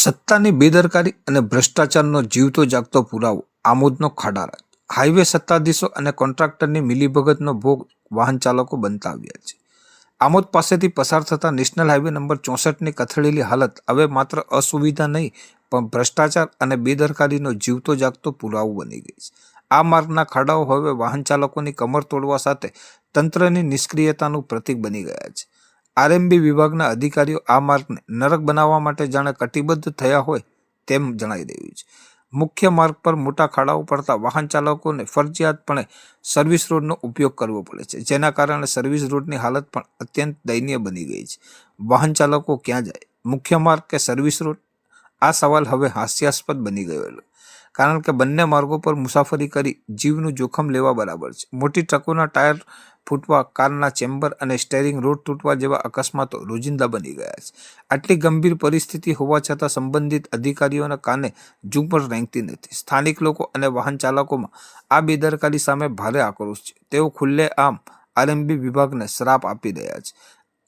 સત્તાની બેદરકારી અને ભ્રષ્ટાચારનો જીવતો જાગતો પુરાવો, આમોદનો ખડારા હાઈવે સત્તાધીશો અને કોન્ટ્રાક્ટરની મિલીભગતનો ભોગ વાહન ચાલકો બનતા આવ્યા છે. આમોદ પાસેથી પસાર થતા નેશનલ હાઈવે નંબર ચોસઠની કથળેલી હાલત હવે માત્ર અસુવિધા નહીં, પણ ભ્રષ્ટાચાર અને બેદરકારીનો જીવતો જાગતો પુરાવો બની ગઈ છે. આ માર્ગના ખાડાઓ હવે વાહન ચાલકોની કમર તોડવા સાથે તંત્રની નિષ્ક્રિયતાનું પ્રતીક બની ગયા છે. આરએમબી વિભાગના અધિકારીઓ આ માર્ગને નરક બનાવવા માટે જાણે કટિબદ્ધ થયા હોય તેમ જણાઈ રહ્યું છે. મુખ્ય માર્ગ પર મોટા ખાડાઓ પડતા વાહન ચાલકોને ફરજિયાતપણે સર્વિસ રોડનો ઉપયોગ કરવો પડે છે, જેના કારણે સર્વિસ રોડની હાલત પણ અત્યંત દયનીય બની ગઈ છે. વાહન ચાલકો ક્યાં જાય? મુખ્ય માર્ગ કે સર્વિસ રોડ? આ સવાલ હવે હાસ્યાસ્પદ બની ગયો છે. કારણ કે બંને માર્ગો પર મુસાફરી કરી જીવનું જોખમ લેવા બરાબર છે. મોટી ટ્રકોના ટાયર ફૂટવા, કારના ચેમ્બર અને સ્ટેરિંગ રોડ તૂટવા જેવા અકસ્માતો રોજિંદા બની ગયા છે. આટલી ગંભીર પરિસ્થિતિ હોવા છતાં સંબંધિત અધિકારીઓના કાને જૂ પણ રેંગતી નથી. સ્થાનિક લોકો અને વાહન ચાલકોમાં આ બેદરકારી સામે ભારે આક્રોશ છે. તેઓ ખુલ્લે આમ આરએમબી વિભાગને શ્રાપ આપી રહ્યા છે.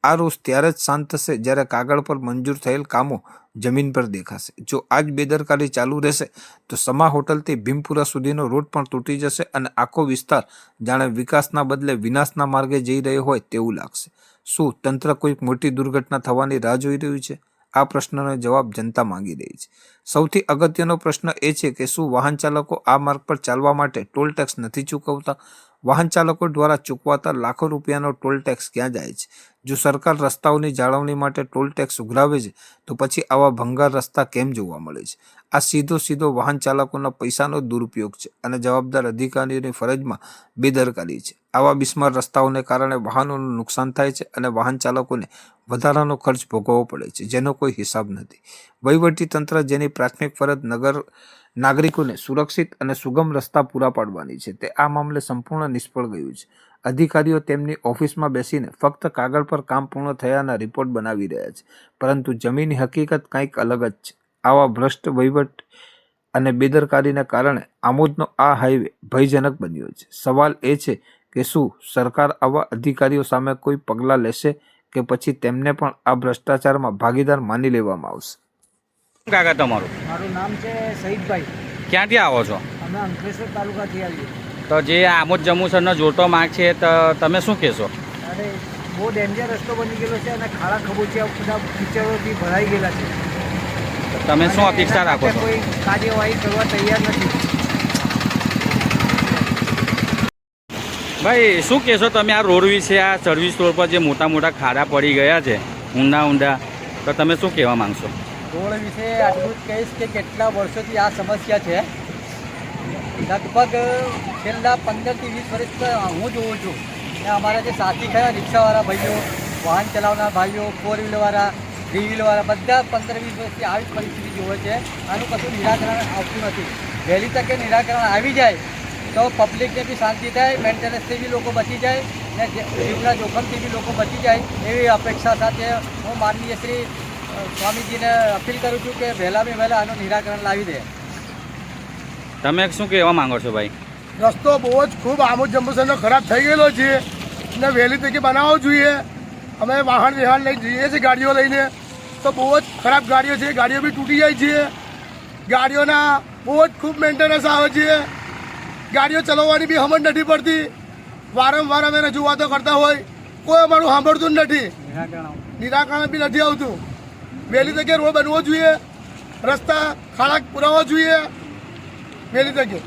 આ રોષ ત્યારે જ શાંત થશે જ્યારે કાગળ પર મંજૂર થયેલ કામો જમીન પર દેખાશે. જો આજ બેદરકારી ચાલુ રહેશે, તો સમા હોટલથી ભીમપુરા સુધીનો રોડ પણ તૂટી જશે અને આખો વિસ્તાર જાણે વિકાસના બદલે વિનાશના માર્ગે જઈ રહ્યો હોય તેવું લાગશે. શું તંત્ર કોઈક મોટી દુર્ઘટના થવાની રાહ જોઈ રહ્યું છે? આ પ્રશ્નનો જવાબ જનતા માંગી રહી છે. સૌથી અગત્યનો પ્રશ્ન એ છે કે શું વાહન ચાલકો આ માર્ગ પર ચાલવા માટે ટોલ ટેક્સ નથી ચૂકવતા? વાહન ચાલકો દ્વારા ચૂકવાતા લાખો રૂપિયાનો ટોલ ટેક્સ ક્યાં જાય છે? જો સરકાર રસ્તાઓની જાળવણી માટે ટોલ ટેક્સ ઉઘરાવે છે, તો પછી આવા ભંગાર રસ્તા કેમ જોવા મળે છે? આ સીધો સીધો વાહન ચાલકોના પૈસાનો દુરુપયોગ છે અને જવાબદાર અધિકારીઓની ફરજમાં બેદરકારી છે. આવા બિસ્માર રસ્તાઓને કારણે વાહનોનું નુકસાન થાય છે અને વાહન ચાલકોને વધારાનો ખર્ચ ભોગવવો પડે છે, જેનો કોઈ હિસાબ નથી. તંત્ર જેની પ્રાથમિક ફરજ નગર નાગરિકોને સુરક્ષિત અને સુગમ રસ્તા પૂરા પાડવાની છે, તે આ મામલે સંપૂર્ણ નિષ્ફળ ગયું છે. અધિકારીઓ તેમની ઓફિસમાં બેસીને ફક્ત કાગળ પર કામ પૂર્ણ થયાના રિપોર્ટ બનાવી રહ્યા છે, પરંતુ જમીની હકીકત કંઈક અલગ જ છે. આવા ભ્રષ્ટ વહીવટ અને બેદરકારીને કારણે આમોદનો આ હાઈવે ભયજનક બન્યો છે. સવાલ એ છે કે શું સરકાર આવા અધિકારીઓ સામે કોઈ પગલાં લેશે કે પછી તેમને પણ આ ભ્રષ્ટાચારમાં ભાગીદાર માની લેવામાં આવશે? કાકા તમારું? મારું નામ છે સહીદભાઈ ક્યાંથી આવો છો? અમે અંકલેશ્વર તાલુકાથી આવીએ તો જે આમોદ જંબુસરનો જોટો માર્ગ છે તો તમે શું કહેશો? અરે બહુ ડેન્જર રસ્તો બની ગયેલો છે અને ખાડા ખબોચિયા બધા કિચડોથી ભરાઈ ગયેલા છે. તમે શું અપેક્ષા રાખો છો? કોઈ કાર્યવાહી કરવા તૈયાર નથી. ભાઈ, શું કહેશો તમે? આ રોડ વિશે આ સર્વિસ રોડ પર જે મોટા મોટા ખાડા પડી ગયા છે, ઊંડા ઊંડા, તો તમે શું કહેવા માંગશો? રોડ વિશે આટલું જ કહીશ કે કેટલા વર્ષોથી આ સમસ્યા છે. લગભગ, છેલ્લા પંદરથી વીસ વર્ષ હું જોઉં છું ને અમારા જે સાથી ખરા રિક્ષાવાળા ભાઈઓ, વાહન ચલાવનાર ભાઈઓ ફોર વ્હીલવાળા થ્રી વ્હીલવાળા બધા પંદર વીસ વર્ષથી આવી પરિસ્થિતિ જોવે છે. આનું કશું નિરાકરણ આવતું નથી. વહેલી તકે નિરાકરણ આવી જાય તો પબ્લિકને બી શાંતિ થાય મેન્ટેનન્સથી બી લોકો બચી જાય ને જીવના જોખમથી બી લોકો બચી જાય એવી અપેક્ષા સાથે હું માનનીય શ્રી સ્વામીજીને અપીલ કરું છું કે વહેલામાં વહેલા આનું નિરાકરણ લાવી દે. તમે શું કહેવા માંગો છો ભાઈ? રસ્તો બહુ જ ખૂબ આમોદ જંબુસરનો ખરાબ થઈ ગયેલો છે. ને વહેલી તકે બનાવવો જોઈએ. અમે વાહન વ્યવહાર લઈ જઈએ છીએ ગાડીઓ લઈને. તો બહુ જ ખરાબ ગાડીઓ છે. ગાડીઓ બી તૂટી જાય છે. ગાડીઓના બહુ જ ખૂબ મેન્ટેનન્સ આવે છે. ગાડીઓ ચલાવવાની બી સમજ નથી પડતી. વારંવાર અમે રજૂઆતો કરતા હોય. કોઈ અમારું સાંભળતું જ નથી. નિરાકરણ બી નથી આવતું. વહેલી તકે રોડ બનવો જોઈએ. રસ્તા ખાડા પુરાવવો જોઈએ. વહેલી તકે.